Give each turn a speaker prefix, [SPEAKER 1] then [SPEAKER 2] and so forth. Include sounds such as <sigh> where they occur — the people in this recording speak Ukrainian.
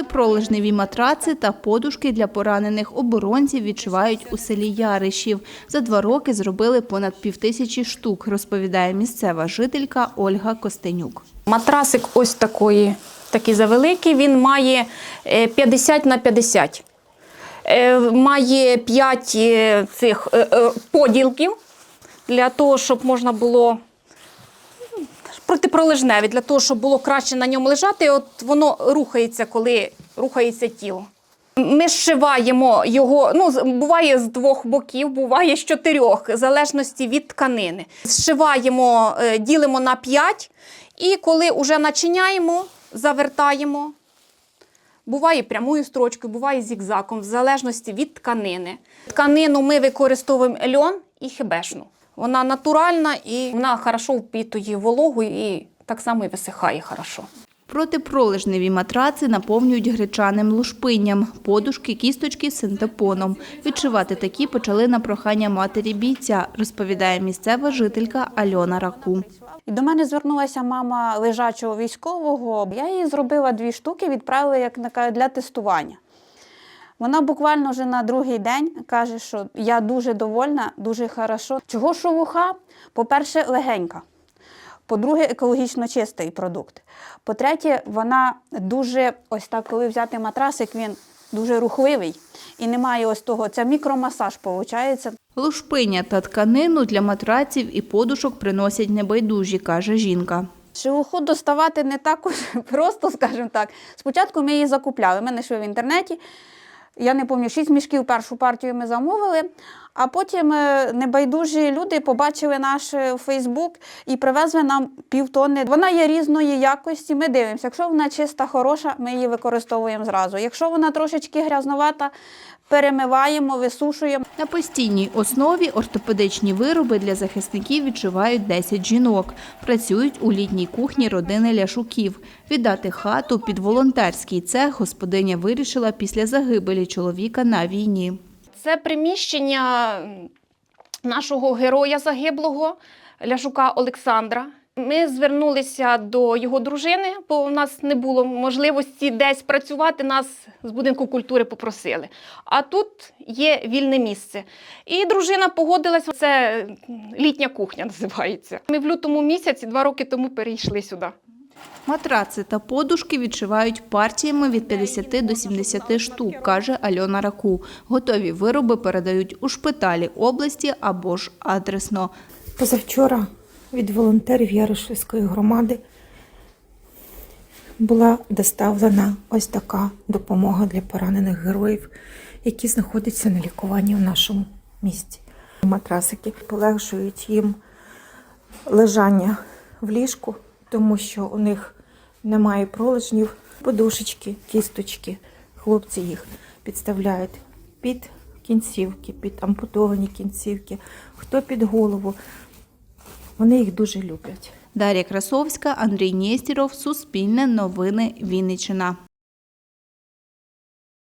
[SPEAKER 1] Протипролежневі матраци та подушки для поранених оборонців відшивають у селі Яришів. За два роки зробили понад півтисячі штук, розповідає місцева жителька Ольга Костенюк.
[SPEAKER 2] Матрасик ось такої, такий завеликий, він має е, 50 на 50. Е, Має 5 цих е, е, поділків для того, щоб можна було протипролежневі, для того, щоб було краще на ньому лежати. От воно рухається, коли рухається тіло. Ми зшиваємо його, ну, буває з двох боків, буває з чотирьох, в залежності від тканини. Зшиваємо, е, ділимо на п'ять, і коли вже начиняємо, завертаємо. Буває прямою строчкою, буває зігзаком, в залежності від тканини. Тканину ми використовуємо льон і хібешну. Вона натуральна і вона хорошо впитує вологу і так само і висихає хорошо.
[SPEAKER 1] Протипролежневі матраци наповнюють гречаним лушпинням, подушки, кісточки синтепоном. Відшивати такі почали на прохання матері бійця, розповідає місцева жителька Альона Раку.
[SPEAKER 3] До мене звернулася мама лежачого військового. Я їй зробила дві штуки, відправила як для тестування. Вона буквально вже на другий день каже, що я дуже довольна, дуже хорошо. Чого шовуха? По-перше, легенька. По-друге, екологічно чистий продукт. По-третє, вона дуже, ось так, коли взяти матрасик, він дуже рухливий і немає ось того. Це мікромасаж, виходить.
[SPEAKER 1] Лушпиня та тканину для матраців і подушок приносять небайдужі, каже жінка.
[SPEAKER 3] Шелуху доставати не так уж <laughs> просто, скажімо так. Спочатку ми її закупляли. Ми знайшли в інтернеті. Я не пам'ятаю, 6 мішків першу партію ми замовили, а потім е, небайдужі люди побачили наш е, Фейсбук і привезли нам півтонни. Вона є різної якості. Ми дивимося. Якщо вона чиста, хороша, ми її використовуємо зразу. Якщо вона трошечки грязновата, перемиваємо, висушуємо.
[SPEAKER 1] На постійній основі ортопедичні вироби для захисників відшивають 10 жінок. Працюють у літній кухні родини Ляшуків. Віддати хату під волонтерський цех господиня вирішила після загибелі чоловіка на війні.
[SPEAKER 2] Це приміщення нашого героя загиблого Ляшука Олександра. Ми звернулися до його дружини, бо у нас не було можливості десь працювати. Нас з будинку культури попросили. А тут є вільне місце. І дружина погодилася. Це літня кухня <laughs> називається. Ми в лютому місяці, два роки тому, перейшли сюди.
[SPEAKER 1] Матраци та подушки відшивають партіями від 50 до 70 штук, каже Альона Раку. Готові вироби передають у шпиталі області або ж адресно.
[SPEAKER 4] Позавчора від волонтерів Яришівської громади була доставлена ось така допомога для поранених героїв, які знаходяться на лікуванні в нашому місті. Матрасики полегшують їм лежання в ліжку, тому що у них немає пролежнів, подушечки, кісточки. Хлопці їх підставляють під кінцівки, під ампутовані кінцівки, хто під голову. Вони їх дуже люблять.
[SPEAKER 1] Дар'я Красовська, Андрій Нєстіров, Суспільне новини Вінниччина.